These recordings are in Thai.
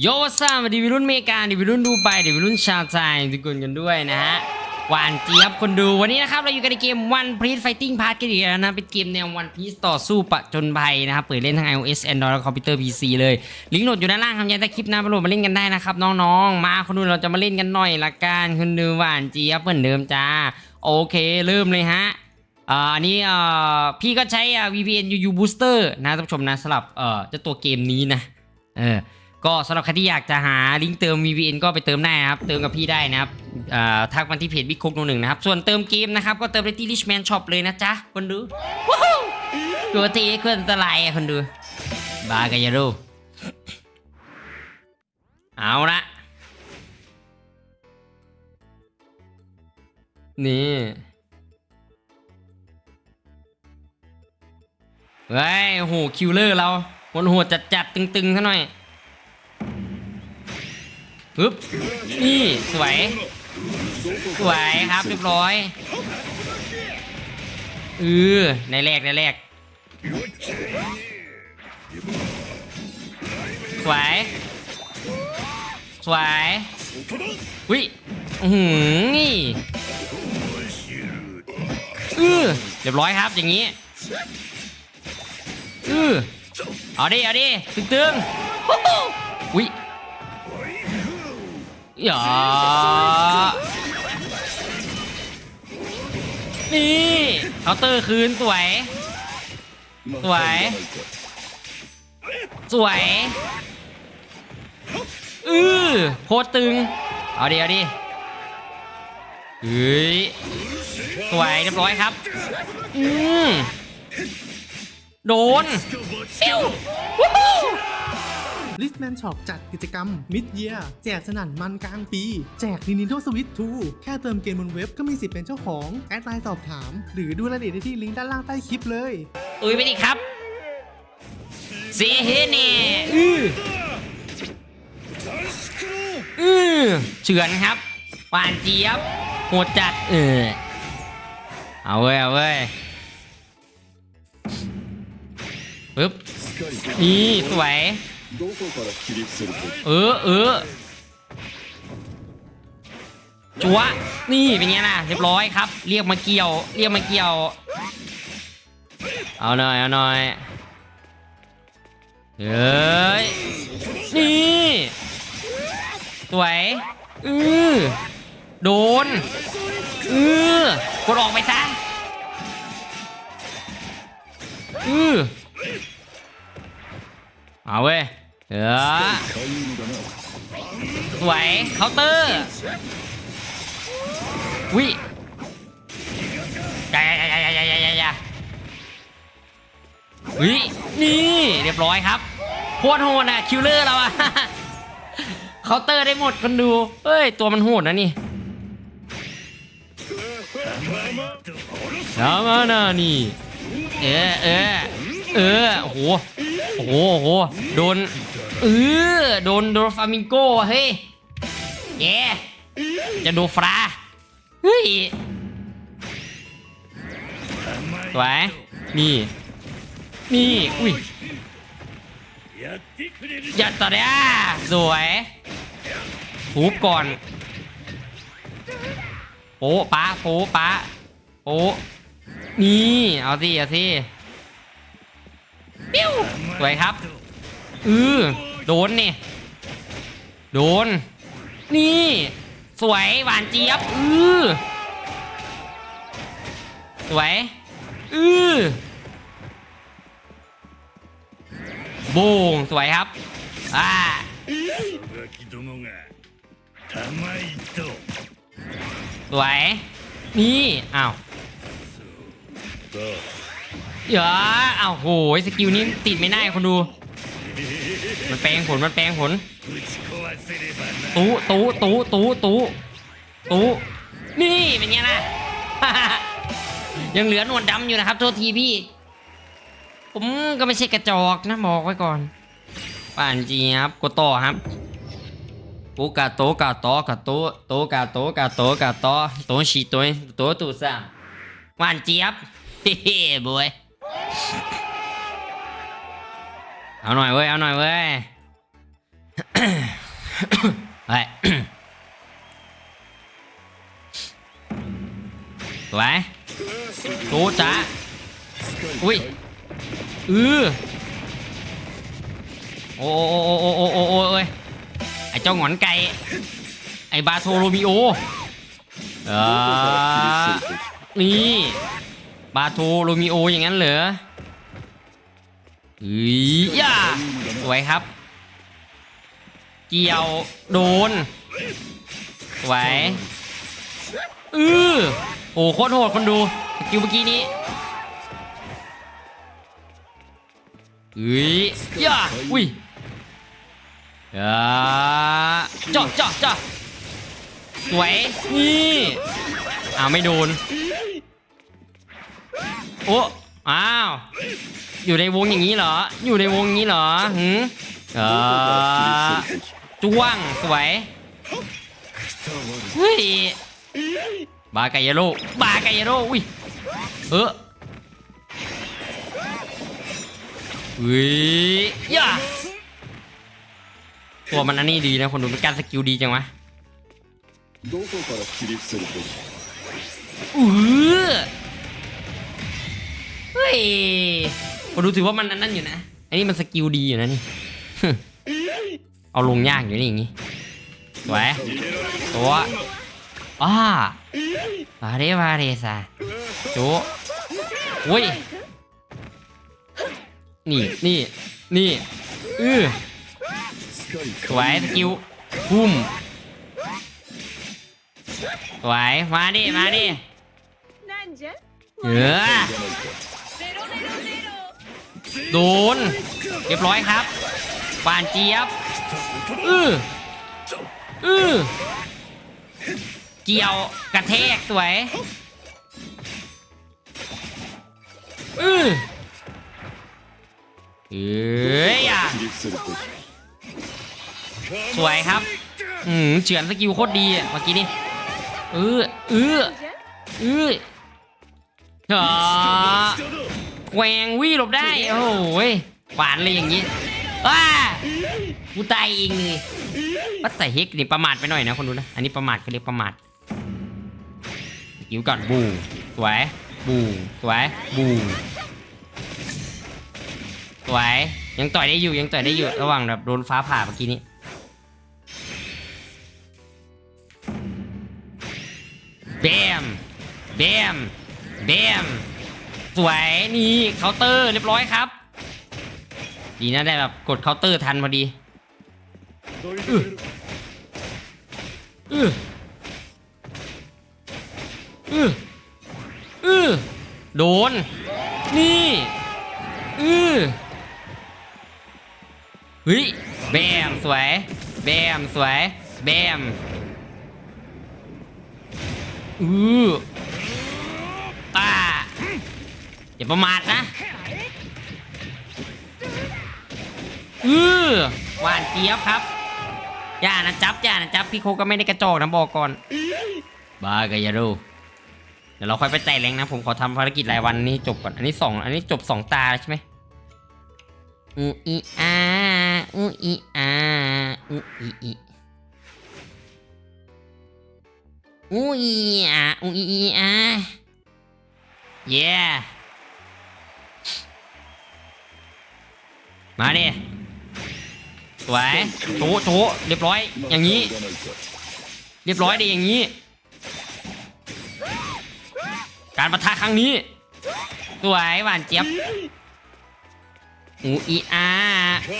โยซ่าสวัสดีวิรุ่นเมกาดิวิรุ่นดูไปดิวิรุ่นชาวไทยทุกคนกันด้วยนะฮะหวานเจี๊ยบคนดูวันนี้นะครับ เราอยู่กันในเกม One Piece Fighting Part กันอีกแล้วนะเป็นเกมแนว One Piece ต่อสู้ปะจนภัยนะครับเปิดเล่นทั้ง iOS Android และคอมพิวเตอร์ PC เลยลิงก์โหลดอยู่ด้านล่างคำยันใต้คลิปนะไปโหลดมาเล่นกันได้นะครับน้องๆ มาคนดูเราจะมาเล่นกันหน่อยละกันคนดูหวานเจี๊ยบเหมือนเดิมจ้าโอเคเริ่มเลยฮะอ่าอันนี้อ่พี่ก็ใช้อ่า VPN UU Booster นะท่านผู้ชมนะสำหรับเอ่อเจ้าตัวเกมนี้นะเออ ก็สำหรับใครที่อยากจะหาลิงก์เติม VPN ก็ไปเติมได้ครับ เติมกับพี่ได้นะครับทักมาที่เพจบิ๊กคุกโนหนึ่งนะครับ ส่วนเติมเกมนะครับ ก็เติมได้ที่ Richman Shop เลยนะจ๊ะ คนดูว้าวตัวทีเครื่อันตรายอะคนดู บากายารูเอาละนี่เฮ้ยโหคิวเลอร์เราคนโหดจัดจัดตึงๆซะหน่อย ปึ๊บนี่สวย สวยครับเรียบร้อยเออในแรกในแรกสวยสวยวิหือนี่เออเรียบร้อยครับอย่างนี้อือเอาดิเอาดิตึงตึงๆฮู้ฮู้ อย่านี่เคาน์เตอร์คืนสวย สวย สวย อือโคตรตึง เอาดิ เอาดิเฮ้ย สวยเรียบร้อยครับ อืมโดนปิ้ว ฮู้ลิสแมนช็อปจัดกิจกรรม Mid Year แจกสนั่นมันกลางปี แจก Nintendo Switch 2 แค่เติมเกมบนเว็บก็มีสิทธิ์เป็นเจ้าของ แอดไลน์สอบถาม หรือดูรายละเอียดได้ที่ลิงก์ด้านล่างใต้คลิปเลยตุยไปดิครับเสียเฮเน่อืออือเฉือนครับหวานเจี๊ยบโหดจัดเออเอาเว้ยเอาเว้ยปึ๊บนี่สวย どこから起立すると เออเออจัวนี่เป็นไงล่ะเรียบร้อยครับ เรียกมาเกี่ยว เรียกมาเกี่ยว เอาหน่อย เอาหน่อยเฮ้ย นี่ สวย อือโดน อือกดออกไปซะ อือเอาเว้ย เออสวยเคาน์เตอร์วิยายายายายายาวินี่เรียบร้อยครับโคตรโหดอะคิลเลอร์เราอะเคาน์เตอร์ได้หมดคนดูเฮ้ย ตัวมันโหดนะนี่แล้วมานานี่ เออเออเออโห อ้โหโอ้โหโดนเออโดนโดนฟามิงโก้ว่ะเฮ้ยแย่จะดูฟราเฮ้ยสวยนี่นี่อุ้ยยัดต่อเนี้ยสวยหูบก่อนโป๊ป้าโป๊ะป้าโป๊นี่เอาสิเอาสิ ปิ้วสวยครับ อือโดนนี่ โดน นี่ สวยหวานเจี๊ยบ อือสวย อือบูงสวยครับ อ่าสวย นี่ อ้าว เดี๋ยวอ้าวโหสกิลนี้ติดไม่ได้คนดู มันแปลงผลมันแปลงผลตู้ตู้ตู้ตู้ตู้ตู้นี่เป็นไงนะยังเหลือหนวดดำอยู่นะครับโทษทีพี่ ผมก็ไม่ใช่กระจอกนะบอกไว้ก่อนป่านจีครับกดต่อครับปูกาโตกาโตกาโตโตกาโตกาโตกาโตโตชีโตโตตูซ่าหวานเจี๊ยบเฮ้ยบอย เอาหน่อยเว้ย เอาหน่อยเว้ยไปไปยโตจ้าอุ้ยอือโอ้โอ้โอ้โอ้โอ้โอ้เอ้ยไอเจ้าหงอนไก่ ไอบาโทโรมิโออ่านี่ บาโทโรมิโออย่างนั้นเหรอเฮ้ยย่าสวยครับ เกี่ยวโดนสวยอือโอ้โคตรโหดคนดูสกิลเมื่อกี้นี้เฮ้ยย่าอุ้ยอ่าจาะเจาะเจาะสวยนี่อ้าวไม่โดน โอ้อ้าว อยู่ในวงอย่างนี้เหรอ อยู่ในวงนี้เหรอหืมเออจ้วงสวยเฮ้ยบาไกยโรบาไกยโรอุ้ยเอออุ้ยย่าตัวมันอันนี้ดีนะคนดูเป็นการสกิลดีจังวะอือ เฮ้ยผมดูถือว่ามันนั่นนั่นอยู่นะ อันนี้มันสกิลดีอยู่นะนี่ เอาลงยากอยู่นี่อย่างงี้สวยตัวอ้ามาเรมาเรซาจูอุ้ย นี่ นี่ นี่ อื้อสวยสกิลพุ่มสวยมาดิ มาดิเออ โดน เรียบร้อยครับปานเจี๊ยบอืออือเกี่ยวกระแทกสวยอือเอ้ยอะสวยครับ อืมเฉือนสกิลโคตรดีเมื่อกี้นี่เออเออเออเออ แกวงวี่หลบได้ โอ้โหยหวานเลยอย่างนี้ว้ากูตายเองเลยวัดใส่เฮกนี่ประมาทไปหน่อยนะคนดูนะ อันนี้ประมาทก็เรียกประมาทกิ้วก่อนบูสวยบูสวยบูสวยยังต่อยได้อยู่ยังต่อยได้อยู่ระหว่างแบบโดนฟ้าผ่าเมื่อกี้นี้แบมแบมแบม สวยนี่เคาน์เตอร์เรียบร้อยครับ ดีนะได้แบบกดเคาน์เตอร์ทันพอดีอืออืออืออือโดน นี่อือเฮ้ยแบมสวย แบมสวย แบมอือ อย่าประมาทนะอือหวานเจี๊ยบครับอย่านะจับอย่านะจับ พี่โคก็ไม่ได้กระจอกนะบอกก่อนบากายาดูเดี๋ยวเราค่อยไปไต่แรงนะ ผมขอทำภารกิจรายวันนี้จบก่อน อันนี้สองอันนี้จบสองตาใช่ไหมอูอีอาอูอีอาอูอีอีอูอีอะอู้อีอะเมาดิสวยโถโถเรียบร้อย อย่างนี้ เรียบร้อยดีอย่างนี้ การประทะครั้งนี้สวยหวานเจี๊ยบอูอีอา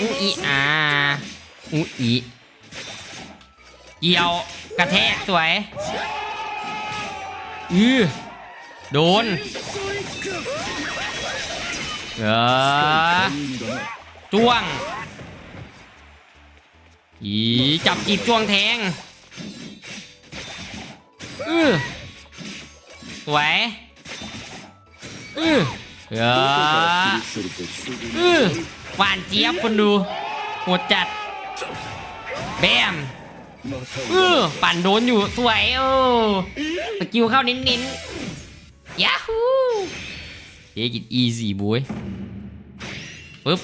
อูอีอาอูอีเกี่ยวกระแทกสวยอือโดนเออ จ้วง อีจับจีบจ้วงแทงอือสวยอือเอออือหวานเจี๊ยบคนดูหดจัด แบมเออปั่นโดนอยู่สวยโอ้สกิลเข้าเน้นๆยาฮู Take it easy boy ปึ๊บ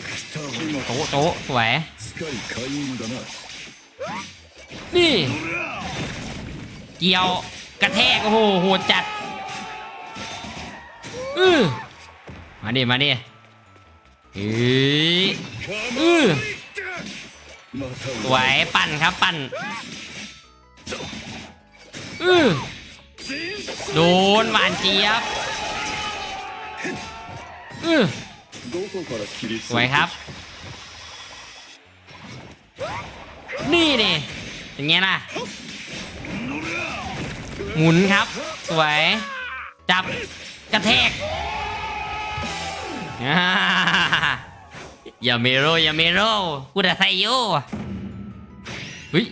โตโต๊ะสวยนี่เจียวกระแทกโอ้โหโหดจัดอือมาดิมาดิเอ้ยอือสวยปั่นครับปั่นอือโดนหวานเจี๊ยบอือ สวยครับ นี่นี่อย่างเงี้ยนะหมุนครับ สวย จับกระแทกอย่าเมโรอย่าเมโรกูจะใส่โยอุ้ย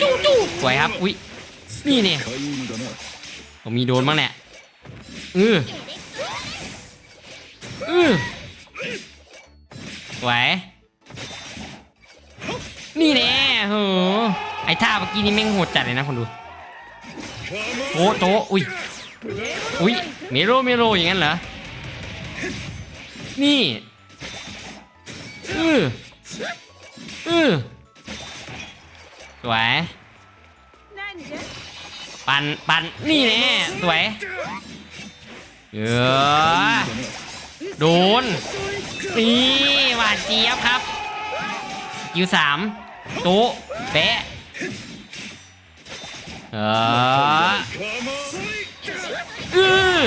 จู่จู่สวยครับอุ้ยนี่นี่ผมมีโดนบ้างแหละเออเออ สวย นี่แน่โหไอ้ท่าเมื่อกี้นี้แม่งโหดจัดเลยนะคนดูโอ้โตอุ้ยอุ้ยเมโลเมโลอย่างนั้นเหรอ นี่อืออือสวย ปันปันนี่แน่สวยเออโดน นี่หวานเจี๊ยบครับคิวสามต๊ะแปะเออเออ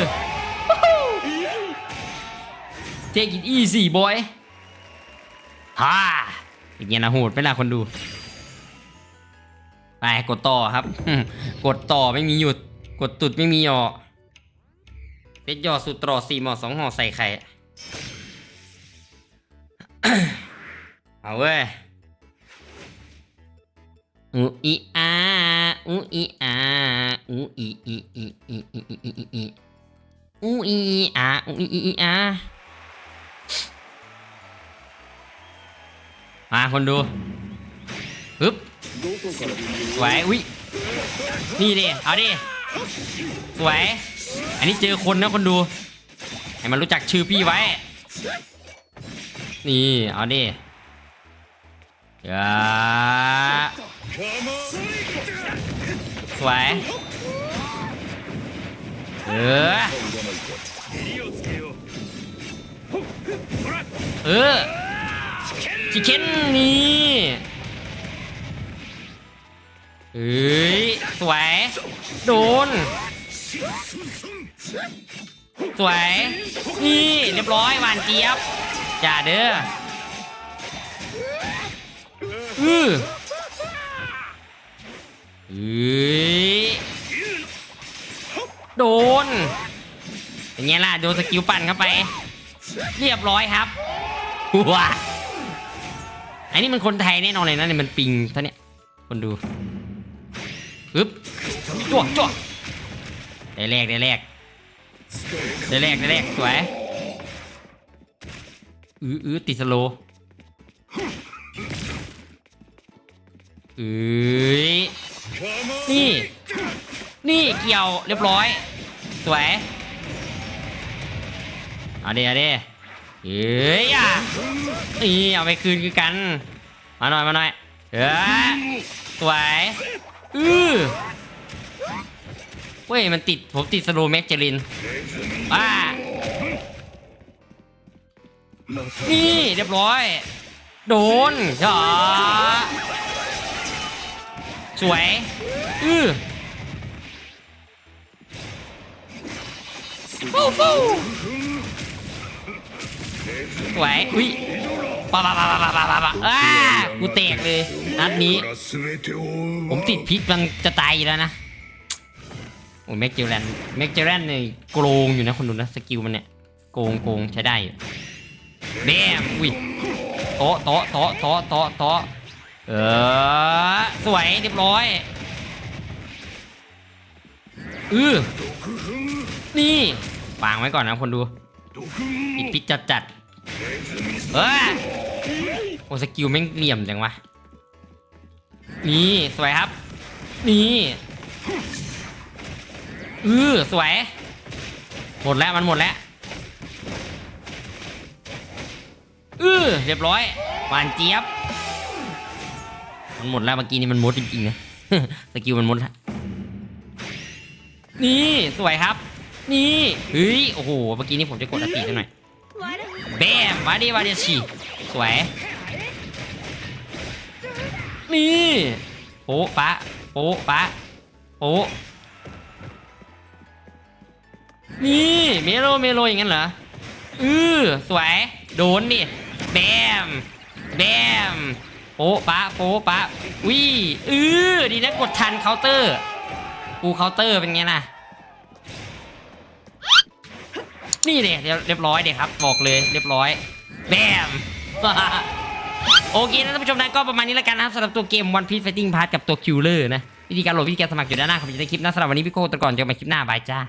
เทกินอีสี่บอยฮ่าอย่างเงี้ยนะโหดไปละคนดู ไปกดต่อครับ กดต่อไม่มีหยุด กดตุดไม่มีหยอเซ็ตหยอสุดตรอสี่หมอสองห่อใส่ไข่ เอาเว้ยอูอีอาอูอีอาอูอีอีอีอีอีอีอีอีอูอีอาอูอีอีอีามาคนดูปึ๊บสวยอุ้ยนี่ดิเอาดิสวย อันนี้เจอคนนะคนดู ให้มันรู้จักชื่อพี่ไว้ นี่ เอาดิอย่าสวย เออ เออชิคเก้นนี่เฮ้ย สวย โดน สวย นี่ เรียบร้อยหวานเจี๊ยบ จ่าเด้ออือเฮ้ยโดนเป็นไงล่ะ โดนสกิลปั่นเข้าไป เรียบร้อยครับว้าไอ้นี่มันคนไทยแน่นอนเลยนะเนี่ยมันปิงท่าเนี้ยคนดูปึ๊บจ้วงจ้วงได้แรกได้แรกได้แรกได้แรกสวย อื้ออื้อติดสโลเอ้ยนี่ นี่เกี่ยวเรียบร้อย สวยเอาดิเอาดิเอ้ยอะนี่เอาไปคืนคือกัน มาหน่อยมาหน่อยเออสวยอือเว้ยมันติดผมติดสโลแม็กเจลินว้า นี่เรียบร้อย โดนจ้าสวย อือฟูฟูสวย อุ้ยปะปะปะปะปะปะปะอ้ากูเตกเลย นัดนี้ ผมติดพิษมันจะตายแล้วนะโอ้ยแม็กเจลแลนแม็กเจลแลนเนี่ยโกงอยู่นะคนดูนะ สกิลมันเนี่ย โกงโกงใช้ได้อยู่ แบมอุ้ยโต๊ะโต๊ะโต๊ะโต๊ะโต๊ะโต๊ะเออสวยเรียบร้อยอือนี่วางไว้ก่อนนะคนดูติดพิษจัดจัดเออโอ้สกิลแม่งเหลี่ยมจังวะนี่สวยครับ นี่อือสวย หมดแล้วมันหมดแล้ว อือเรียบร้อยหวานเจี๊ยบ มันหมดแล้วเมื่อกี้นี่มันมดจริงๆนะสกิลมันมดละนี่สวยครับ นี่เฮ้ยโอ้โหเมื่อกี้นี่ผมจะกดอัตติซะหน่อยแบมมาดิมาดิชีสวย นี่โป๊ะปะโป๊ะปะโป๊ะนี่เมโลเมโลอย่างนั้นเหรออือสวย โดนดิ แบมแบมโป๊ะปะโป๊ะปะวิอือดีนะกดทันเคาน์เตอร์กูเคาน์เตอร์เป็นไงล่ะนี่เด็เรียบร้อยเด็ครับ บอกเลยเรียบร้อยแบมโอเคนะท่านผู้ชมนะก็ประมาณนี้แล้วกันนะครับสำหรับตัวเกม One Piece Fighting Pass กับตัว Killer นะวิธีการโหลดวิธีการสมัครอยู่ด้านหน้าครับจะได้คลิปนะสำหรับวันนี้พี่โก้ตะก่อนเจอกันใหม่คลิปหน้าบายจ้า